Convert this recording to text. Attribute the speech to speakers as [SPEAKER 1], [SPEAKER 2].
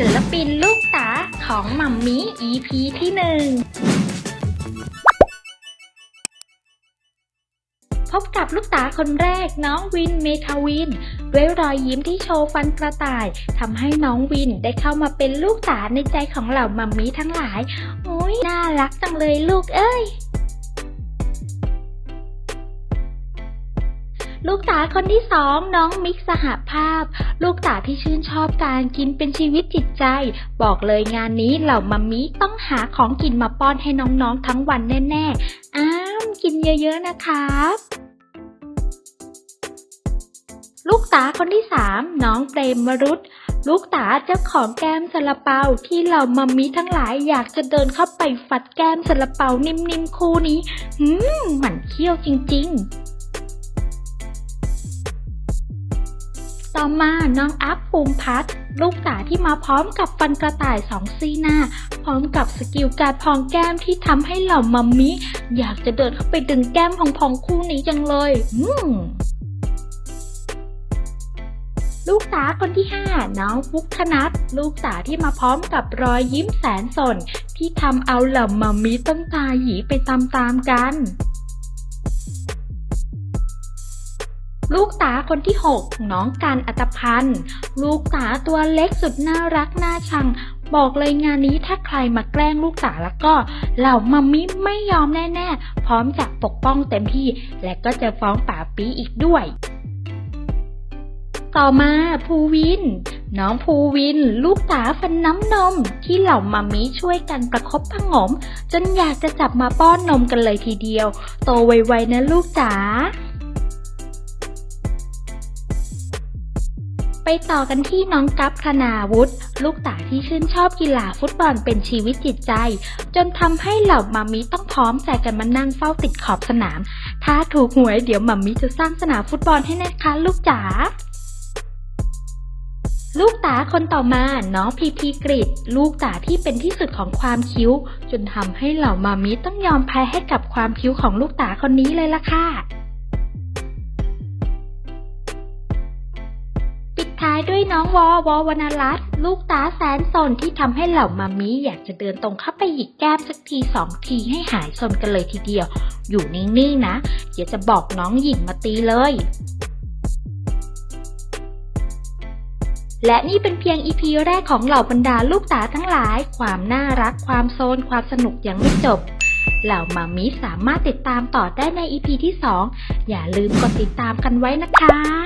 [SPEAKER 1] ศิลปินลูกตาของมัมมี่ EP ที่หนึ่งพบกับลูกตาคนแรกน้องวินเมทาวิน ด้วยรอยยิ้มที่โชว์ฟันกระต่ายทำให้น้องวินได้เข้ามาเป็นลูกตาในใจของเหล่ามัมมี่ทั้งหลายโอ้ยน่ารักจังเลยลูกเอ้ย ลูกตาคนที่สองน้องมิกสหภาพ ลูกตาที่ชื่นชอบการกินเป็นชีวิตจิตใจ บอกเลยงานนี้เหล่ามัมมี่ต้องหาของกินมาป้อนให้น้องๆทั้งวันแน่ๆ อ้ามกินเยอะๆนะครับลูกตาคนที่สามน้องเปรมวรุษลูกตาเจ้าของแก้มซาลาเปาที่เหล่ามัมมี่ทั้งหลายอยากจะเดินเข้าไปฟัดแก้มซาลาเปานิ่มๆคู่นี้ หืมหมันเคี้ยวจริง ๆ ต่อมาน้องอัพภูมิพัฒน์ลูกตาที่มาพร้อมกับฟันกระต่ายสองซี่หน้า พร้อมกับสกิลการพองแก้มที่ทำให้เหล่ามัมมี่อยากจะเดินเข้าไปดึงแก้มพองๆคู่นี้จังเลย อืมลูกตาคนที่ 5 น้องฟุกธนัทลูกตาที่มาพร้อมกับรอยยิ้มแสนสน ที่ทำเอาเหล่ามัมมี่ต้องตาหยีไปตามๆกัน ลูกตาคนที่ 6 น้องการอัตพันธ์ลูกตาตัวเล็กสุดน่ารักน่าชัง บอกเลยงานนี้ถ้าใครมาแกล้งลูกตาแล้วก็เหล่ามัมมี่ไม่ยอมแน่ๆ พร้อมจะปกป้องเต็มที่ และก็จะฟ้องป่าปีอีกด้วย ต่อมาภูวินน้องภูวิน ลูกตาฟันน้ำนม ที่เหล่ามัมมี่ช่วยกันประคบประงม จนอยากจะจับมาป้อนนมกันเลยทีเดียว โตไวๆนะลูกจ๋า ไปต่อกันที่น้องกัปคณาวุฒิลูกตาที่ชื่นชอบกีฬาฟุตบอลเป็นชีวิตจิตใจ จนทำให้เหล่ามัมมี่ต้องพร้อมใจกันมานั่งเฝ้าติดขอบสนาม ถ้าถูกหวยเดี๋ยวมัมมี่จะสร้างสนามฟุตบอลให้นะคะลูกจ๋าลูกตาคนต่อมาน้องพีพีกริดลูกตาที่เป็นที่สุดของความคิ้ว จนทำให้เหล่ามามิต้องยอมแพ้ให้กับความคิ้วของลูกตาคนนี้เลยล่ะค่ะายด้วยน้องวอวอวรรณรัตน์ลูกตาแสนสนที่ทำให้เหล่ามามิอยากจะเดินตรงเข้าไปหยิกแก้มสักทีสองทีให้หายสนกันเลยทีเดียว อยู่นิ่งๆนะ เดี๋ยวจะบอกน้องหญิงมาตีเลย และนี่เป็นเพียงอีพีแรกของเหล่าบรรดาลูกตาทั้งหลาย ความน่ารักความโซนความสนุกยังไม่จบเหล่ามามิสามารถติดตามต่อได้ในอีพีที่ 2 อย่าลืมกดติดตามกันไว้นะคะ